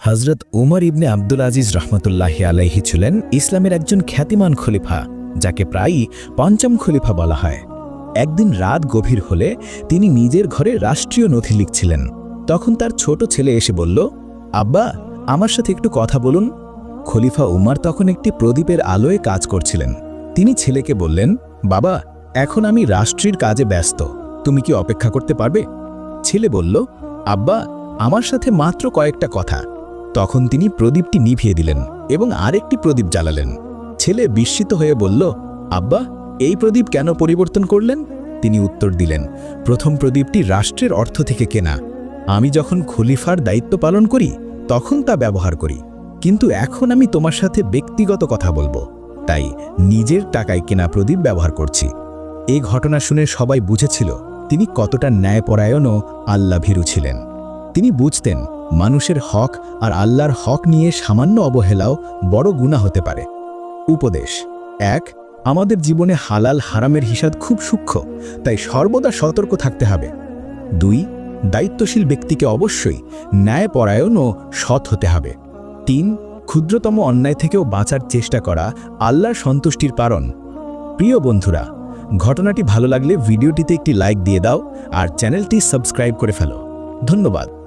হজরত উমর ইবনে আব্দুল আজিজ রহমতুল্লাহি আলাইহি ছিলেন ইসলামের একজন খ্যাতিমান খলিফা, যাকে প্রায়ই পঞ্চম খলিফা বলা হয়। একদিন রাত গভীর হলে তিনি নিজের ঘরে রাষ্ট্রীয় নথি লিখছিলেন। তখন তার ছোট ছেলে এসে বলল, আব্বা, আমার সাথে একটু কথা বলুন। খলিফা উমার তখন একটি প্রদীপের আলোয় কাজ করছিলেন। তিনি ছেলেকে বললেন, বাবা, এখন আমি রাষ্ট্রীর কাজে ব্যস্ত। তুমি কি অপেক্ষা করতে পারবে? ছেলে বলল, আব্বা, আমার সাথে মাত্র কয়েকটা কথা। তখন তিনি প্রদীপটি নিভিয়ে দিলেন এবং আরেকটি প্রদীপ জ্বালালেন। ছেলে বিস্মিত হয়ে বলল, আব্বা, এই প্রদীপ কেন পরিবর্তন করলেন? তিনি উত্তর দিলেন, প্রথম প্রদীপটি রাষ্ট্রের অর্থ থেকে কেনা। আমি যখন খলিফার দায়িত্ব পালন করি, তখন তা ব্যবহার করি। কিন্তু এখন আমি তোমার সাথে ব্যক্তিগত কথা বলব। তাই নিজের টাকায় কেনা প্রদীপ ব্যবহার করছি। এই ঘটনা শুনে সবাই বুঝেছিল তিনি কতটা ন্যায়পরায়ণ ও আল্লাভীরু ছিলেন। তিনি বুঝতেন মানুষের হক আর আল্লাহর হক নিয়ে সামান্য অবহেলাও বড় গুণা হতে পারে। উপদেশ, এক, আমাদের জীবনে হালাল হারামের হিসাব খুব সূক্ষ্ম, তাই সর্বদা সতর্ক থাকতে হবে। দুই, দায়িত্বশীল ব্যক্তিকে অবশ্যই ন্যায়পরায়ণ ও সৎ হতে হবে। তিন, ক্ষুদ্রতম অন্যায় থেকেও বাঁচার চেষ্টা করা আল্লাহর সন্তুষ্টির কারণ প্রিয় বন্ধুরা, ঘটনাটি ভালো লাগলে ভিডিওটিতে একটি লাইক দিয়ে দাও আর চ্যানেলটি সাবস্ক্রাইব করে ফেলো। ধন্যবাদ।